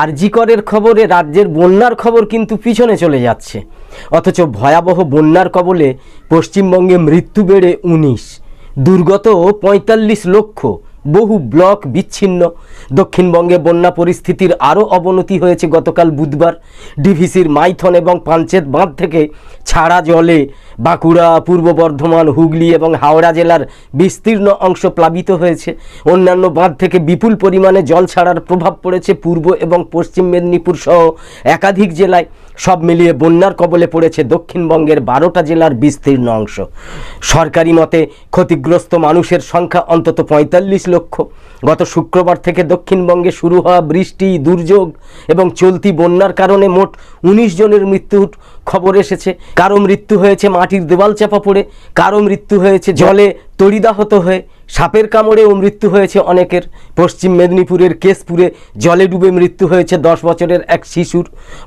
আরজিকরের খবরে রাজ্যের বন্যার খবর কিন্তু পিছনে চলে যাচ্ছে। অথচ ভয়াবহ বন্যার কবলে পশ্চিমবঙ্গে মৃত্যু বেড়ে উনিশ। দুর্গত পঁয়তাল্লিশ লক্ষ বহু ব্লক বিচ্ছিন্ন। দক্ষিণবঙ্গে বন্যা পরিস্থিতির আরও অবনতি হয়েছে গতকাল বুধবার। ডিভিসির মাইথন এবং পাঞ্চেত বাঁধ থেকে ছাড়া জলে বাঁকুড়া, পূর্ব বর্ধমান, হুগলি এবং হাওড়া জেলার বিস্তীর্ণ অংশ প্লাবিত হয়েছে। অন্যান্য বাঁধ থেকে বিপুল পরিমাণে জল ছাড়ার প্রভাব পড়েছে পূর্ব এবং পশ্চিম মেদিনীপুর সহ একাধিক জেলায়। সব মিলিয়ে বন্যার কবলে পড়েছে দক্ষিণবঙ্গের বারোটা জেলার বিস্তীর্ণ অংশ। সরকারি মতে ক্ষতিগ্রস্ত মানুষের সংখ্যা অন্তত পঁয়তাল্লিশ লক্ষ। গত শুক্রবার থেকে দক্ষিণবঙ্গে শুরু হওয়া বৃষ্টি, দুর্যোগ এবং চলতি বন্যার কারণে মোট উনিশ জনের মৃত্যুর খবর এসেছে। কারও মৃত্যু হয়েছে মাটির দেওয়াল চাপা পড়ে, কারও মৃত্যু হয়েছে জলে তড়িদাহত হয়ে, সাপের কামড়েও মৃত্যু হয়েছে অনেকের। পশ্চিম মেদিনীপুরের কেশপুরে জলে ডুবে মৃত্যু হয়েছে দশ বছরের এক শিশুর।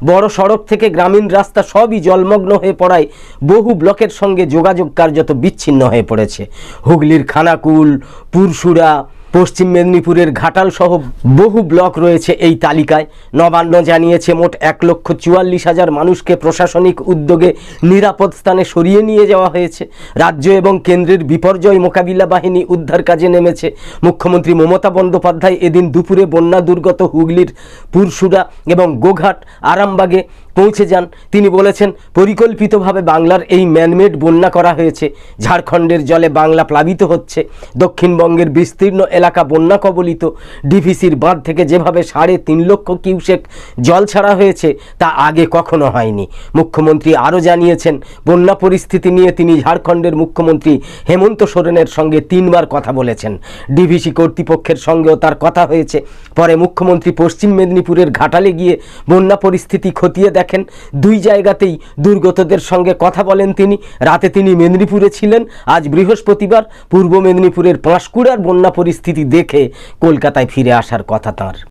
বড় সড়ক থেকে গ্রামীণ রাস্তা সবই জলমগ্ন হয়ে পড়ায় বহু ব্লকের সঙ্গে যোগাযোগ কার্যত বিচ্ছিন্ন হয়ে পড়েছে। হুগলির খানাকুল পুরসুরা পশ্চিম মেদিনীপুরের ঘাটাল সহ বহু ব্লক রয়েছে এই তালিকায়। নবান্ন জানিয়েছে মোট এক লক্ষ চুয়াল্লিশ হাজার মানুষকে প্রশাসনিক উদ্যোগে নিরাপদ স্থানে সরিয়ে নিয়ে যাওয়া হয়েছে। রাজ্য এবং কেন্দ্রের বিপর্যয় মোকাবিলা বাহিনী উদ্ধার কাজে নেমেছে। মুখ্যমন্ত্রী মমতা বন্দ্যোপাধ্যায় এদিন দুপুরে বন্যা দুর্গত হুগলির পুরসুরা এবং গোঘাট, আরামবাগে পৌঁছে যান। তিনি বলেছেন, পরিকল্পিতভাবে বাংলার এই ম্যানমেড বন্যা করা হয়েছে। ঝাড়খণ্ডের জলে বাংলা প্লাবিত হচ্ছে। দক্ষিণবঙ্গের বিস্তীর্ণ এলাকা বন্যা কবলিত। ডিভিসির বাঁধ থেকে যেভাবে সাড়ে তিন লক্ষ কিউসেক জল ছাড়া হয়েছে, তা আগে কখনো হয়নি। মুখ্যমন্ত্রী আরও জানিয়েছেন, বন্যা পরিস্থিতি নিয়ে তিনি ঝাড়খণ্ডের মুখ্যমন্ত্রী হেমন্ত সোরেনের সঙ্গে তিনবার কথা বলেছেন। ডিভিসি কর্তৃপক্ষের সঙ্গেও তার কথা হয়েছে। পরে মুখ্যমন্ত্রী পশ্চিম মেদিনীপুরের ঘাটালে গিয়ে বন্যা পরিস্থিতি খতিয়ে দেখেন। দুই জায়গাতেই দুর্গতদের সঙ্গে কথা বলেন তিনি। রাতে তিনি মেদিনীপুরে ছিলেন। আজ বৃহস্পতিবার পূর্ব মেদিনীপুরের পাঁশকুড়ার বন্যা পরিস্থিতি দেখে কলকাতায় ফিরে আসার কথা তাঁর।